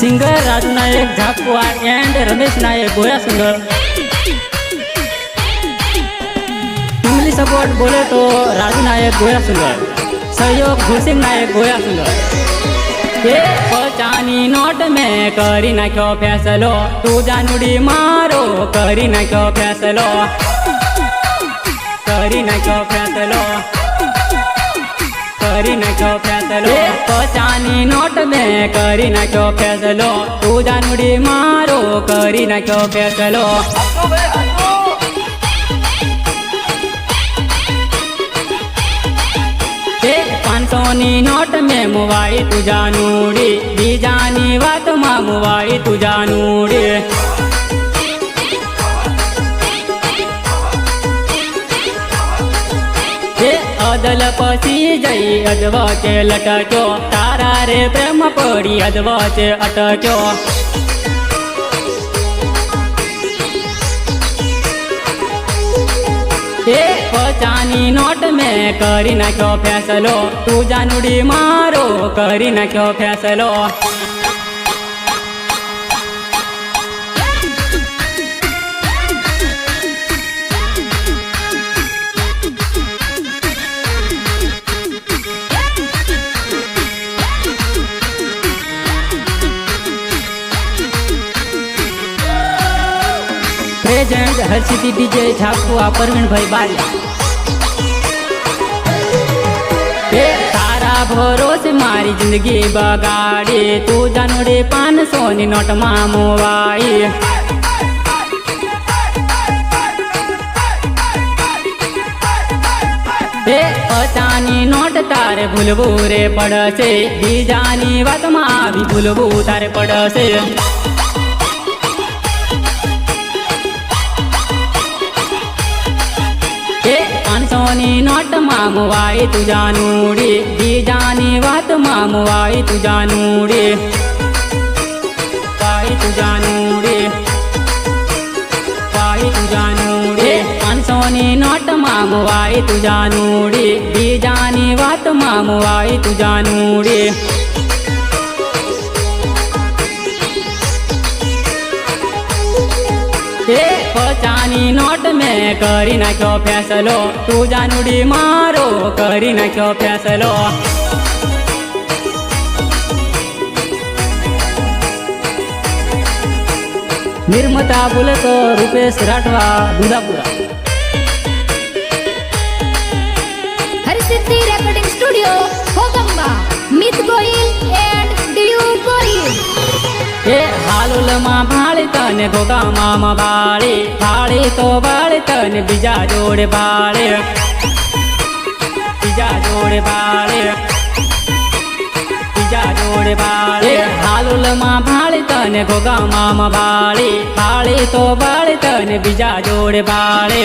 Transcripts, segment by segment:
Singer Raju Nayak Jhapwar and Ramesh Nayak Goya singer. Family support बोले तो राजू नायक गोया singer. सहयोग घुसी नायक गोया सिंगर। पहचानी नोट में करी ना क्यों फैसलो। तू जानुड़ी मारो, करी ना क्यों फैसलो। करी ना क्यों કરી નાખ્યો ફેસલો. પચાની નોટ મેં કરી નાખ્યો ફેસલો. તું જાનુડી મારો કરી નાખ્યો ફેસલો. પાંચસો ની નોટ મેં મુવાઈ તું જાનુડી. બીજાની વાતમાં મુવાઈ તું જાનુડી. અદલ પછી જઈ અજવચે લટક્યો તારા રે પ્રેમ પડી અજવચે અટક્યો એ પચાની નોટ મેં કરી નાખ્યો ફેસલો તું જાનુડી મારો કરી નાખ્યો ફેસલો પ્રેઝન્ટ હર્ષિતી ડીજે આ પરવીણભાઈ બારિયા તારા ભરોસે મારી જિંદગી બગાડે, તું જાનુડે પાંચસો ની નોટમાં મોવાઈ એ પચાની નોટ તારે ભૂલવું રે પડશે, બીજાની વાતમાં આવી ભૂલવું તારે પડશે. ની નોટમાં મુવાઈ તું જાનુડી બીજાની વાતમાં મુવાઈ તું જાનુડી પાઈ તું જાનુડી પાઈ તું જાનુડી પાંચસો ની નોટમાં મુવાઈ તું જાનુડી બીજાની વાતમાં મુવાઈ તું જાનુડી એ પચાની નોટ મેં કરી નાખ્યો ફેસલો તું જાનુડી મારો કરી નાખ્યો ફેસલો નિર્મતા બોલે તો Rupesh Rathwa દુધાપુરા Harsiddhi recording studio ભોગંબા Mit Gohil and D U Gohil એ હાલુલમાં ભાળે તને ભોગામાં બાળી ભાળે તો બાળી તને બીજા જોડે બાળે બીજા જોડે બાળે બીજા જોડે બાળે હાલુલમાં ભાળી તને ગોગામાં બાળી ભાળી તો બાળી તને બીજા જોડે બાળે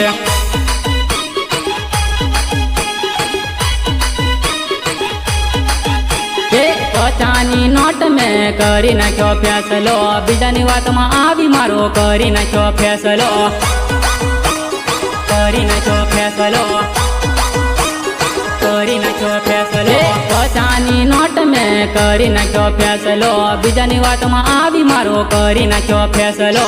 પચાની નોટ મેં કરી નાખ્યો ફેસલો. બીજાની વાતમાં આવી મારો કરી નાખ્યો ફેસલો. કરી નાખ્યો ફેસલો. કરી નાખ્યો ફેસલો. પચાની નોટ મેં કરી નાખ્યો ફેસલો. બીજાની વાતમાં આવી મારો કરી નાખ્યો ફેસલો.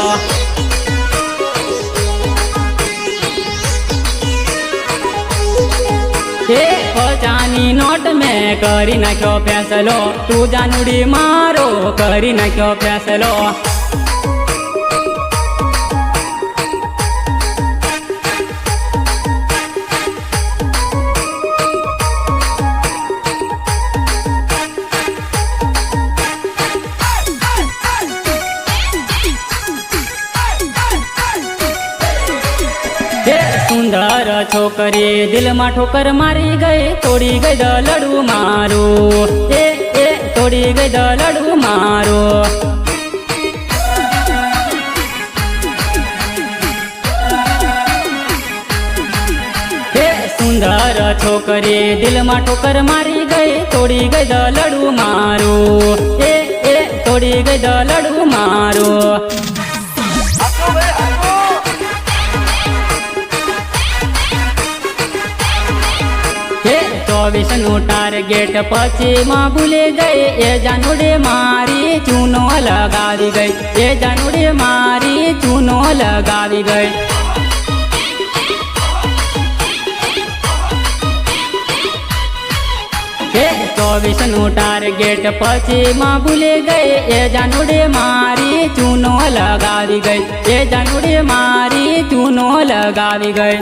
પચાની મેં કરી નાખ્યો ફેસલો. તું જાનુડી મારો કરી નાખ્યો ફેસલો. હે સુંદર છોકરી દિલમાં ઠોકર મારી ગઈ, તોડી ગઈ દલડું મારું. એ એ, તોડી ગઈ દલડું મારું. સુંદર છોકરી દિલમાં ઠોકર મારી ગઈ, તોડી ગઈ દલડું મારું. એ એ, તોડી ગઈ દલડું મારું. विष्णु टारगेट पश्चिमा भूले गए ये जानुड़े मारी चूनो लगावी गई ये जानुड़े मारी चूनो लगावी गई। चौबीस नु तो टारगेट माँ भूले गए ये जानुड़े मारी चूनो लगावी गई ये जानुड़े मारी चूनो लगावी गई।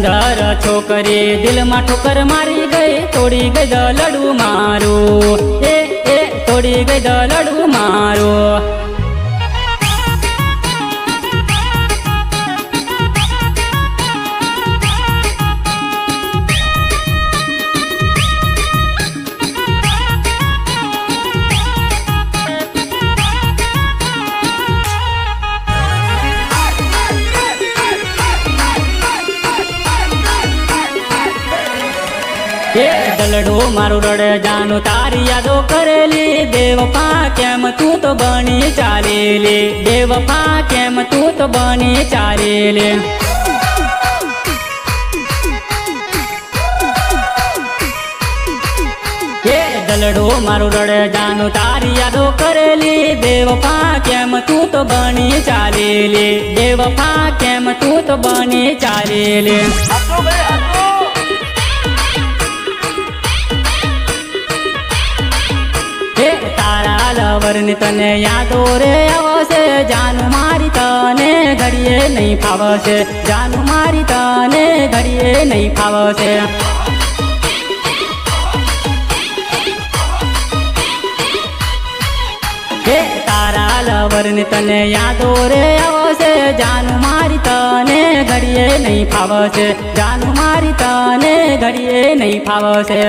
સુંદર છોકરી દિલમાં ઠોકર મારી ગઈ, તોડી ગઈ દલડું મારું. એ એ, તોડી ગઈ દલડું મારું. મારું રડે જાનું તારી યાદો કરેલી દેવપા કેમ તું તો બની ચાલેલી દેવપા કેમ તું તો બની ચાલેલી એ દલડો મારું રડે જાનું તારી યાદો કરેલી દેવપા કેમ તું તો બની ચાલેલી દેવપા કેમ તું તો બની ચાલેલી લવરની તને યાદો રે આવશે. જાનું મારી તને ઘડીએ નહીં ફાવશે. જાનું મારી તને ઘડીએ નહીં ફાવશે. તારા લવરની તને યાદો રે આવશે. જાનું મારી તને ઘડીએ નહીં ફાવશે. જાનું મારી તને ઘડીએ નહીં ફાવશે.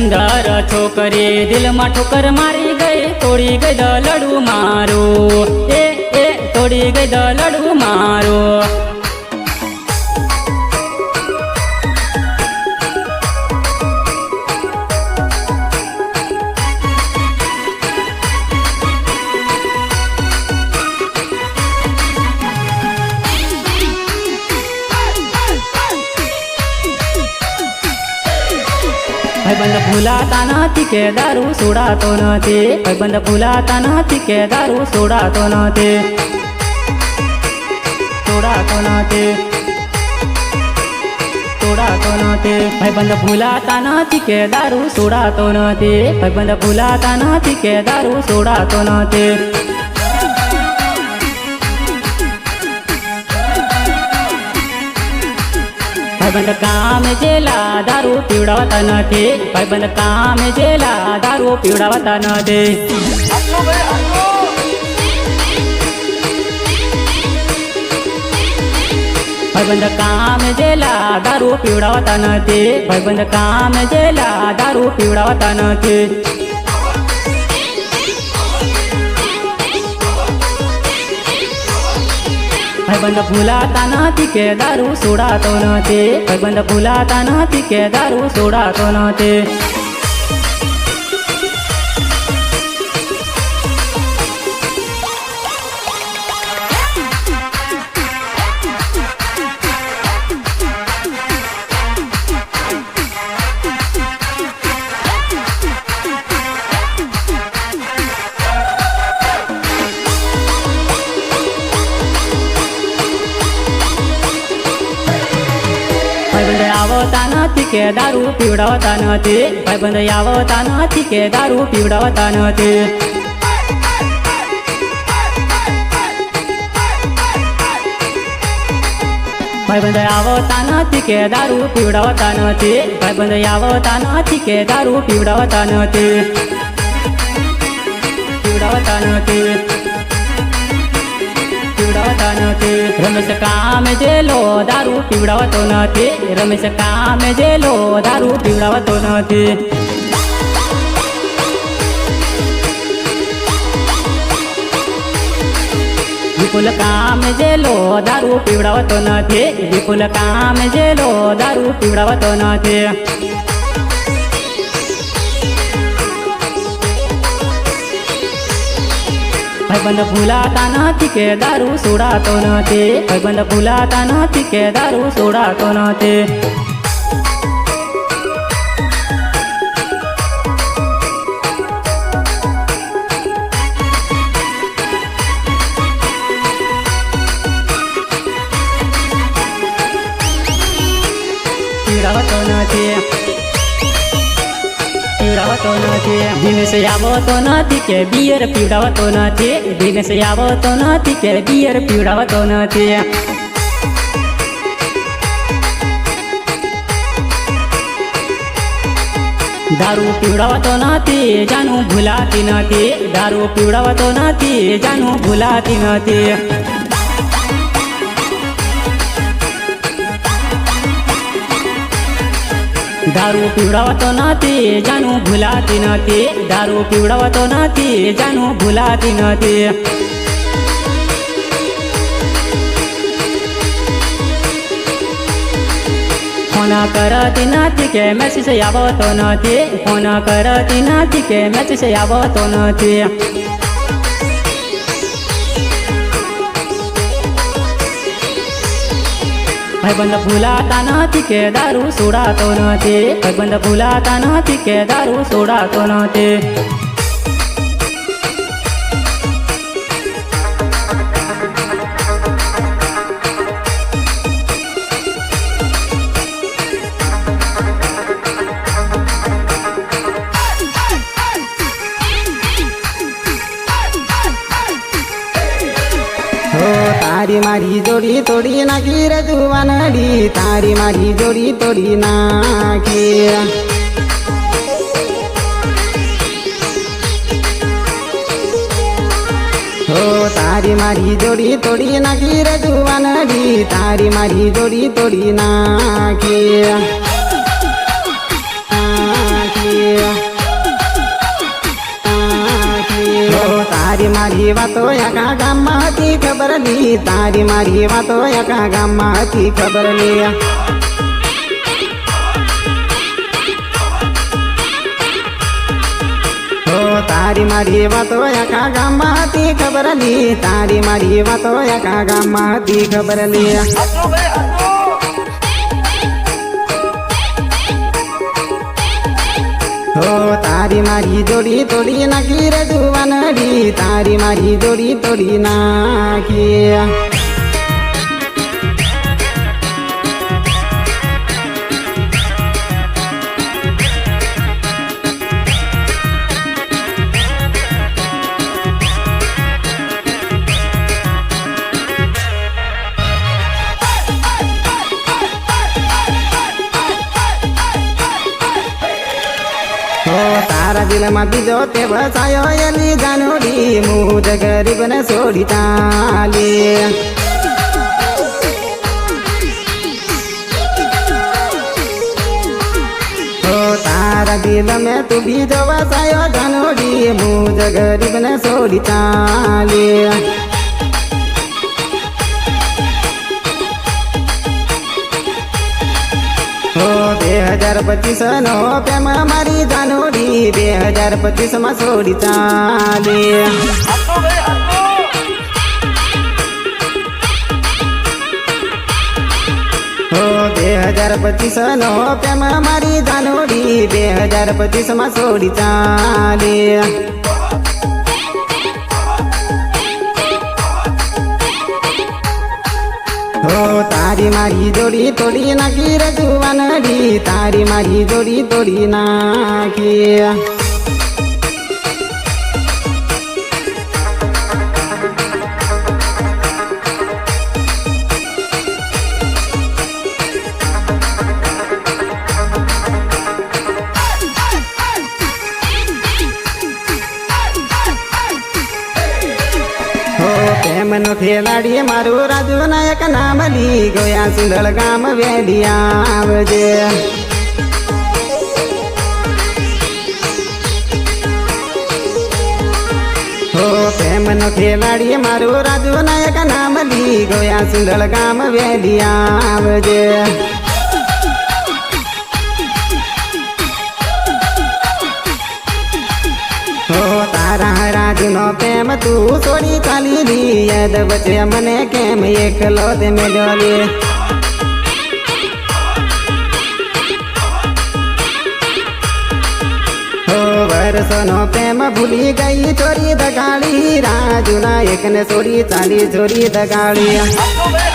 સુંદર છોકરી દિલમાં ઠોકર મારી ગઈ, તોડી ગઈ દલડું મારું. એ એ, તોડી ગઈ દલડું મારું. भूलाता नाती के दारू सोडातो न ते अगबंद फुलाताना तिके दारू सोडातो न ते सोडातो न ते सोडातो न ते भाईबंद फुलाताना तिके दारू सोडातो न ते भाईबंद फुलाताना तिके दारू सोडातो न ते ભાઈબંધ કામ જેલા દારૂ પીવડાવતા નથી. ભાઈબંધ કામ જેલા દારૂ પીવડાવતા નથી. ભાઈબંધ કામ જેલા દારૂ પીવડાવતા નથી. ભાઈબંધ કામ જેલા દારૂ પીવડાવતા નથી. भाईबंद भुलाता ना तिके दारू सोडातो ना ते भाईबंद भुलाता ना तिके दारू सोडातो ना ते કે દારૂ પીવડાવતા નથી. ભાઈબંધ આવતા નથી કે દારૂ પીવડાવતા નથી. ભાઈબંધ આવતા નથી કે દારૂ પીવડાવતા નથી. ભાઈબંધ આવતા નથી કે દારૂ પીવડાવતા નથી. પીવડાવતા નથી. પીવડાવતા નથી રમેશ કામ જેલો દારૂ પીવડાવતો નથી રમેશ કામ જેલો દારૂ પીવડાવતો નથી વિપુલ કામ જેલો દારૂ પીવડાવતો નથી વિપુલ કામ જેલો દારૂ પીવડાવતો નથી भाईबंद फुलाता नाती के दारू सोड़ा तो नाते। भाईबंद फुलाता नाती के दारू सोड़ा तो नाते। से आवो तो नाती के बियर पिड़ाव तो नाते दिन से आवो तो नाती के बियर पिड़ाव तो नाते दारू पिवड़ावा तो नाती जानू भुलाती नाती दारू पिवड़ावा तो नाती जानू भुलाती नाती दारू पिवड़ा तो ते जानू भुलाती ना दारू पिवड़ा तो ते जानू भुलाती ना होना फोना करती नाती, के मैसेज आवत ना होना फोना करती नाती, के मैसेज आवत ना ભાઈબંધ ભૂલાતા નથી કે દારૂ સોડાતો નથી ભાઈબંધ ભૂલાતા નથી કે દારૂ સોડાતો નથી તારી મારી જોડી તોડી નાખી રે જુવાનડી. તારી મારી જોડી તોડી નાખી તારી મારી જોડી તોડી નાખી રે જુવાનડી. તારી મારી જોડી તોડી નાખી તારી મારી વાતો આખા ગામમાં હતી ખબર લી તારી મારી વાતો આખા ગામમાં હતી ખબર લી હો તારી મારી વાતો આખા ગામમાં હતી ખબર લી તારી મારી વાતો આખા ગામમાં હતી ખબર લી તારી મારી જોડી તોડી નાખી રે જુવાનડી તારી મારી જોડી તોડી નાખી. તારા દિલમાં બીજો તે વસાયો એલી જાનોડી મુજ ગરીબ ને છોડી ચાલી હો તારા દિલ મેં તું બીજો વસાયો જાનોડી મુજ ગરીબ ને છોડી ચાલી બે હજાર પચીસ નો પ્રેમ મારી જાનોડી બે હજાર પચીસ માં છોડી ચાલી હો બે હજાર પચીસ નો પ્રેમ મારી જાનોડી બે હજાર પચીસ માં છોડી ચાલી હો તારી મારી જોડી તોડી નાખી રે જુવાનડી તારી મારી જોડી તોડી નાખી પ્રેમનો ખેલાડી મારું રાજુ નાયક નામ લી ગયા સુંદર ગામ વેડિયા આવજે. હો, પ્રેમનો ખેલાડી મારું રાજુ નાયક નામ લી ગયા સુંદર ગામ વેડિયા આવજે. રાજનો પ્રેમ તું છોડી ચાલી લી યાદ વચ્ચે મને કેમ એકલો તે મેલ્યો લે હો વર્ષનો પ્રેમ ભૂલી ગઈ ચોરી દગાડી. રાજુના એકને ચોરી ચાલી ચોરી દગાડી.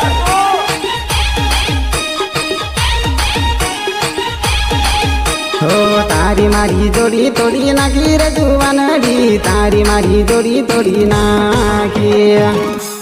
તારી મારી જોડી તોડી નાખી રજુવાનડી તારી મારી જોડી તોડી નાખી.